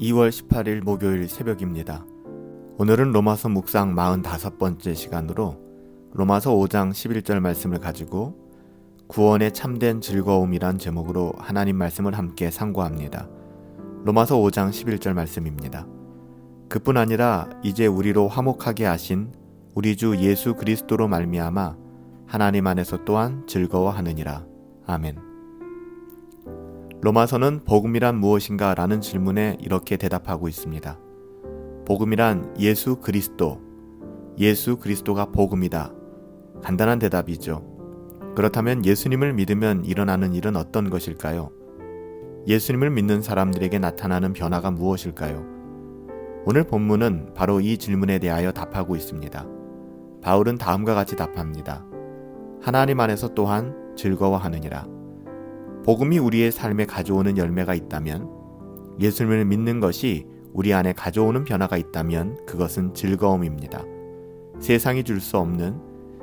2월 18일 목요일 새벽입니다. 오늘은 로마서 묵상 45번째 시간으로 로마서 5장 11절 말씀을 가지고 구원의 참된 즐거움이란 제목으로 하나님 말씀을 함께 상고합니다. 로마서 5장 11절 말씀입니다. 그뿐 아니라 이제 우리로 화목하게 하신 우리 주 예수 그리스도로 말미암아 하나님 안에서 또한 즐거워하느니라. 아멘. 로마서는 복음이란 무엇인가 라는 질문에 이렇게 대답하고 있습니다. 복음이란 예수 그리스도, 예수 그리스도가 복음이다. 간단한 대답이죠. 그렇다면 예수님을 믿으면 일어나는 일은 어떤 것일까요? 예수님을 믿는 사람들에게 나타나는 변화가 무엇일까요? 오늘 본문은 바로 이 질문에 대하여 답하고 있습니다. 바울은 다음과 같이 답합니다. 하나님 안에서 또한 즐거워하느니라. 복음이 우리의 삶에 가져오는 열매가 있다면 예수님을 믿는 것이 우리 안에 가져오는 변화가 있다면 그것은 즐거움입니다. 세상이 줄 수 없는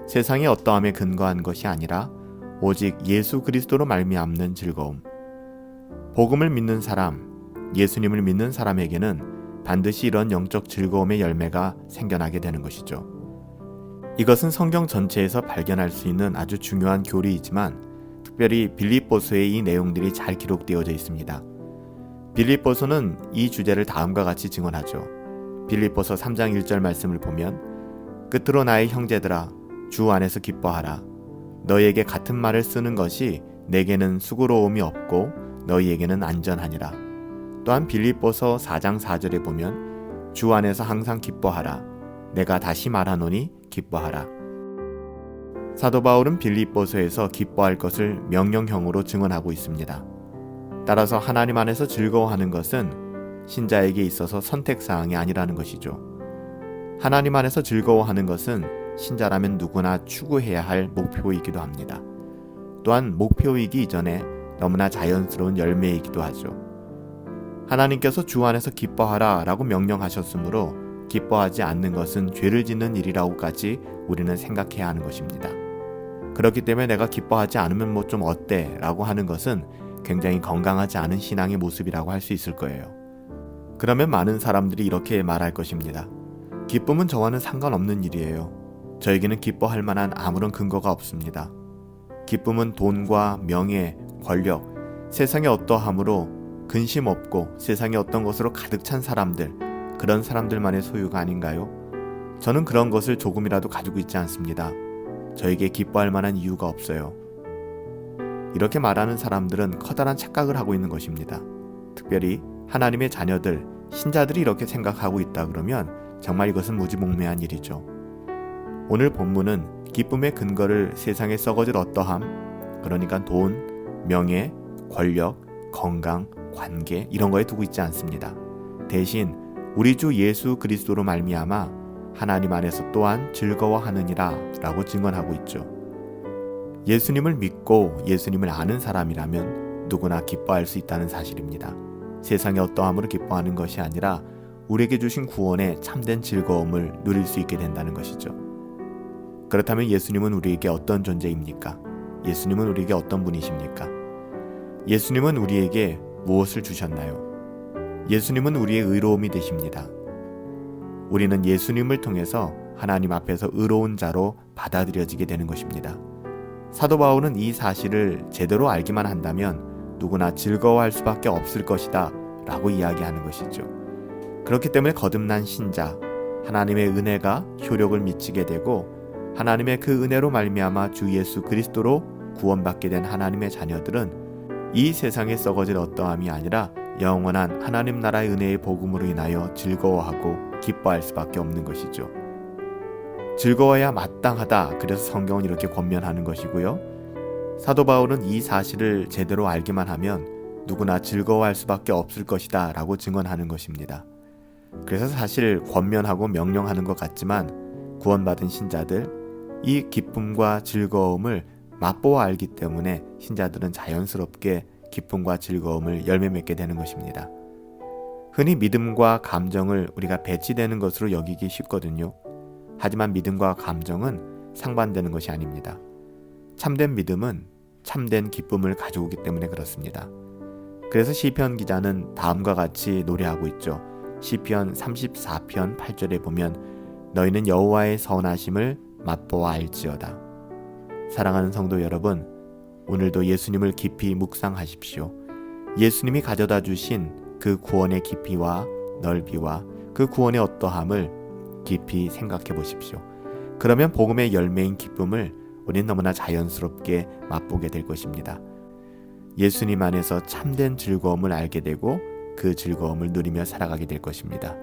세상의 어떠함에 근거한 것이 아니라 오직 예수 그리스도로 말미암는 즐거움. 복음을 믿는 사람, 예수님을 믿는 사람에게는 반드시 이런 영적 즐거움의 열매가 생겨나게 되는 것이죠. 이것은 성경 전체에서 발견할 수 있는 아주 중요한 교리이지만 특별히 빌립보서에 이 내용들이 잘 기록되어져 있습니다. 빌립보서는 이 주제를 다음과 같이 증언하죠. 빌립보서 3장 1절 말씀을 보면 끝으로 나의 형제들아 주 안에서 기뻐하라. 너희에게 같은 말을 쓰는 것이 내게는 수고로움이 없고 너희에게는 안전하니라. 또한 빌립보서 4장 4절에 보면 주 안에서 항상 기뻐하라. 내가 다시 말하노니 기뻐하라. 사도 바울은 빌립보서에서 기뻐할 것을 명령형으로 증언하고 있습니다. 따라서 하나님 안에서 즐거워하는 것은 신자에게 있어서 선택 사항이 아니라는 것이죠. 하나님 안에서 즐거워하는 것은 신자라면 누구나 추구해야 할 목표이기도 합니다. 또한 목표이기 이전에 너무나 자연스러운 열매이기도 하죠. 하나님께서 주 안에서 기뻐하라 라고 명령하셨으므로 기뻐하지 않는 것은 죄를 짓는 일이라고까지 우리는 생각해야 하는 것입니다. 그렇기 때문에 내가 기뻐하지 않으면 뭐 좀 어때? 라고 하는 것은 굉장히 건강하지 않은 신앙의 모습이라고 할 수 있을 거예요. 그러면 많은 사람들이 이렇게 말할 것입니다. 기쁨은 저와는 상관없는 일이에요. 저에게는 기뻐할 만한 아무런 근거가 없습니다. 기쁨은 돈과 명예, 권력, 세상의 어떠함으로 근심 없고 세상의 어떤 것으로 가득 찬 사람들, 그런 사람들만의 소유가 아닌가요? 저는 그런 것을 조금이라도 가지고 있지 않습니다. 저에게 기뻐할 만한 이유가 없어요. 이렇게 말하는 사람들은 커다란 착각을 하고 있는 것입니다. 특별히 하나님의 자녀들, 신자들이 이렇게 생각하고 있다 그러면 정말 이것은 무지몽매한 일이죠. 오늘 본문은 기쁨의 근거를 세상에 썩어질 어떠함, 그러니까 돈, 명예, 권력, 건강, 관계 이런 거에 두고 있지 않습니다. 대신 우리 주 예수 그리스도로 말미암아 하나님 안에서 또한 즐거워하느니라 라고 증언하고 있죠. 예수님을 믿고 예수님을 아는 사람이라면 누구나 기뻐할 수 있다는 사실입니다. 세상의 어떠함으로 기뻐하는 것이 아니라 우리에게 주신 구원의 참된 즐거움을 누릴 수 있게 된다는 것이죠. 그렇다면 예수님은 우리에게 어떤 존재입니까? 예수님은 우리에게 어떤 분이십니까? 예수님은 우리에게 무엇을 주셨나요? 예수님은 우리의 의로움이 되십니다. 우리는 예수님을 통해서 하나님 앞에서 의로운 자로 받아들여지게 되는 것입니다. 사도 바울은 이 사실을 제대로 알기만 한다면 누구나 즐거워할 수밖에 없을 것이다 라고 이야기하는 것이죠. 그렇기 때문에 거듭난 신자, 하나님의 은혜가 효력을 미치게 되고 하나님의 그 은혜로 말미암아 주 예수 그리스도로 구원받게 된 하나님의 자녀들은 이 세상에 썩어질 어떠함이 아니라 영원한 하나님 나라의 은혜의 복음으로 인하여 즐거워하고 기뻐할 수밖에 없는 것이죠. 즐거워야 마땅하다. 그래서 성경은 이렇게 권면하는 것이고요. 사도 바울은 이 사실을 제대로 알기만 하면 누구나 즐거워할 수밖에 없을 것이다. 라고 증언하는 것입니다. 그래서 사실 권면하고 명령하는 것 같지만 구원받은 신자들, 이 기쁨과 즐거움을 맛보아 알기 때문에 신자들은 자연스럽게 기쁨과 즐거움을 열매 맺게 되는 것입니다. 흔히 믿음과 감정을 우리가 배치되는 것으로 여기기 쉽거든요. 하지만 믿음과 감정은 상반되는 것이 아닙니다. 참된 믿음은 참된 기쁨을 가져오기 때문에 그렇습니다. 그래서 시편 기자는 다음과 같이 노래하고 있죠. 시편 34편 8절에 보면 너희는 여호와의 선하심을 맛보아 알지어다. 사랑하는 성도 여러분, 오늘도 예수님을 깊이 묵상하십시오. 예수님이 가져다 주신 그 구원의 깊이와 넓이와 그 구원의 어떠함을 깊이 생각해 보십시오. 그러면 복음의 열매인 기쁨을 우리는 너무나 자연스럽게 맛보게 될 것입니다. 예수님 안에서 참된 즐거움을 알게 되고 그 즐거움을 누리며 살아가게 될 것입니다.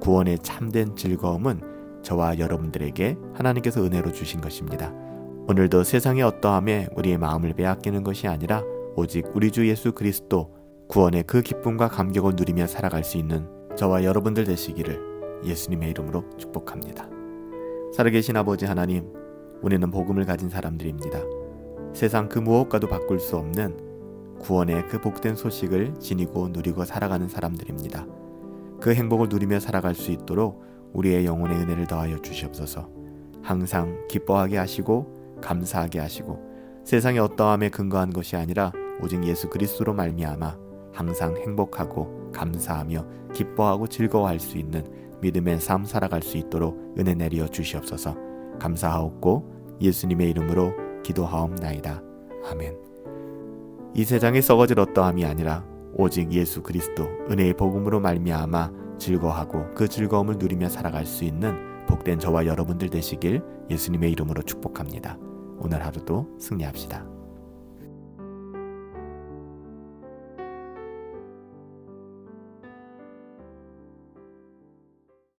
구원의 참된 즐거움은 저와 여러분들에게 하나님께서 은혜로 주신 것입니다. 오늘도 세상의 어떠함에 우리의 마음을 빼앗기는 것이 아니라 오직 우리 주 예수 그리스도 구원의 그 기쁨과 감격을 누리며 살아갈 수 있는 저와 여러분들 되시기를 예수님의 이름으로 축복합니다. 살아계신 아버지 하나님, 우리는 복음을 가진 사람들입니다. 세상 그 무엇과도 바꿀 수 없는 구원의 그 복된 소식을 지니고 누리고 살아가는 사람들입니다. 그 행복을 누리며 살아갈 수 있도록 우리의 영혼의 은혜를 더하여 주시옵소서. 항상 기뻐하게 하시고 감사하게 하시고 세상의 어떠함에 근거한 것이 아니라 오직 예수 그리스도로 말미암아 항상 행복하고 감사하며 기뻐하고 즐거워할 수 있는 믿음의 삶 살아갈 수 있도록 은혜 내려 주시옵소서. 감사하옵고 예수님의 이름으로 기도하옵나이다. 아멘. 이 세상의 썩어질 어떠함이 아니라 오직 예수 그리스도 은혜의 복음으로 말미암아 즐거워하고 그 즐거움을 누리며 살아갈 수 있는 복된 저와 여러분들 되시길 예수님의 이름으로 축복합니다. 오늘 하루도 승리합시다.